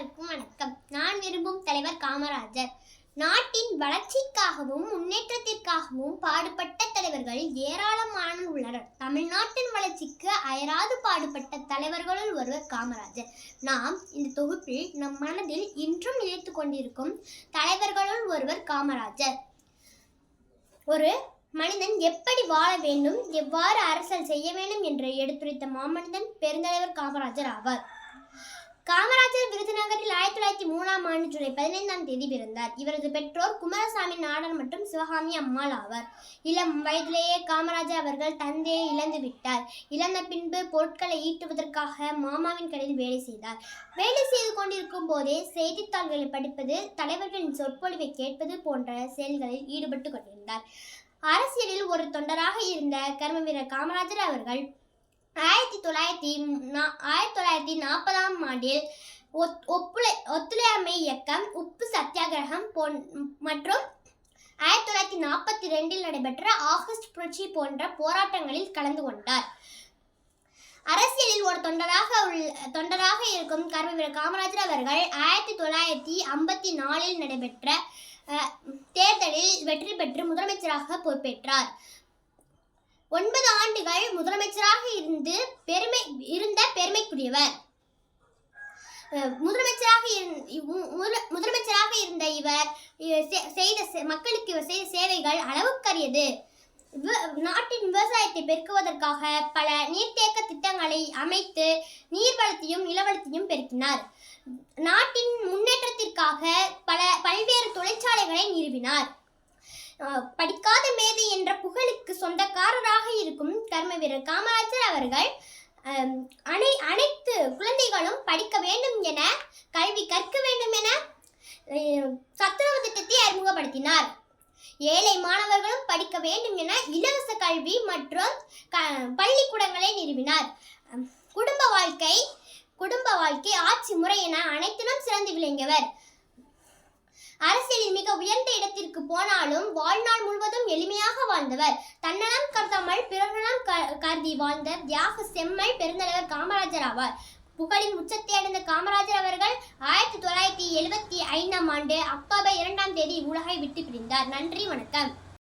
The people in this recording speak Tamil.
அனைவருக்கும் வணக்கம். நான் விரும்பும் தலைவர் காமராஜர். நாட்டின் வளர்ச்சிக்காகவும் முன்னேற்றத்திற்காகவும் பாடுபட்ட தலைவர்கள் ஏராளமான உள்ளனர். தமிழ்நாட்டின் வளர்ச்சிக்கு அயராது பாடுபட்ட தலைவர்களுள் ஒருவர் காமராஜர். நாம் இந்த தொகுப்பில் நம் மனதில் இன்றும் நினைத்து கொண்டிருக்கும் தலைவர்களுள் ஒருவர் காமராஜர். ஒரு மனிதன் எப்படி வாழ வேண்டும் எவ்வாறு அரசியல் செய்ய வேண்டும் என்று எடுத்துரைத்த மாமனிதன் பெருந்தலைவர் காமராஜர் ஆவார். காமராஜர் விருதுநகரில் ஆயிரத்தி தொள்ளாயிரத்தி மூணாம் ஆண்டு ஜூலை பதினைந்தாம் தேதி பிறந்தார். இவரது பெற்றோர் குமாரசாமி நாடன் மற்றும் சிவகாமி அம்மாள் ஆவார். இளம் வயதிலேயே காமராஜர் அவர்கள் தந்தையை இழந்து விட்டார். இழந்த பின்பு பொருட்களை ஈட்டுவதற்காக மாமாவின் கடையில் வேலை செய்தார். வேலை செய்து கொண்டிருக்கும் போதே செய்தித்தாள்களை படிப்பது தலைவர்களின் சொற்பொழிவை கேட்பது போன்ற செயல்களில் ஈடுபட்டு கொண்டிருந்தார். அரசியலில் ஒரு தொண்டராக இருந்த கர்மவீரர் காமராஜர் அவர்கள் ஆயிரத்தி தொள்ளாயிரத்தி ஆயிரத்தி தொள்ளாயிரத்தி நாற்பதாம் ஆண்டில் ஒப்புழை ஒத்துழையாமை இயக்கம் உப்பு சத்தியாகிரகம் போன் மற்றும் ஆயிரத்தி தொள்ளாயிரத்தி நாற்பத்தி ரெண்டில் நடைபெற்ற ஆகஸ்ட் புரட்சி போன்ற போராட்டங்களில் கலந்து கொண்டார். அரசியலில் ஒரு தொண்டராக உள்ள தொண்டராக இருக்கும் கர்மவீரர் காமராஜர் அவர்கள் ஆயிரத்தி தொள்ளாயிரத்தி ஐம்பத்தி நாலில் நடைபெற்ற தேர்தலில் வெற்றி பெற்று முதலமைச்சராக பொறுப்பேற்றார். ஒன்பது ஆண்டுகள் முதலமைச்சராக இருந்து பெருமை இருந்த பெருமைக்குரியவர். முதலமைச்சராக முதல- முதலமைச்சராக இருந்த இவர் செ- செய்த மக்களுக்கு இவர் செய்த சேவைகள் அளவுக்கரியது. விவ- நாட்டின் விவசாயத்தை பெருக்குவதற்காக பல நீர்த்தேக்க திட்டங்களை அமைத்து நீர்வளத்தையும் நிலவளத்தையும் பெருக்கினார். நாட்டின் முன்னேற்றத்திற்காக பல பல்வேறு தொழிற்சாலைகளை நிறுவினார். படிக்காத மேதை என்ற புகழுக்கு சொந்தக்காரராக இருக்கும் கர்ம வீரர் காமராஜர் அவர்கள் அனை அனைத்து குழந்தைகளும் படிக்க வேண்டும் என கல்வி கற்க வேண்டும் என சத்துணவு திட்டத்தை அறிமுகப்படுத்தினார். ஏழை மாணவர்களும் படிக்க வேண்டும் என இலவச கல்வி மற்றும் பள்ளிக்கூடங்களை நிறுவினார். குடும்ப வாழ்க்கை குடும்ப வாழ்க்கை ஆட்சி முறை என அனைத்திலும் சிறந்து விளங்கியவர். அரசியலில் மிக உயர்ந்த இடத்திற்கு போனாலும் வாழ்நாள் முழுவதும் எளிமையாக வாழ்ந்தவர். தன்னலம் கருதாமல் பிறர்நலம் கருதி வாழ்ந்த தியாக செம்மல் பெருந்தலைவர் காமராஜர் ஆவார். புகழின் உச்சத்தை அடைந்த காமராஜர் அவர்கள் ஆயிரத்தி தொள்ளாயிரத்தி எழுபத்தி ஐந்தாம் ஆண்டு அக்டோபர் இரண்டாம் தேதி உலகை விட்டு பிரிந்தார். நன்றி வணக்கம்.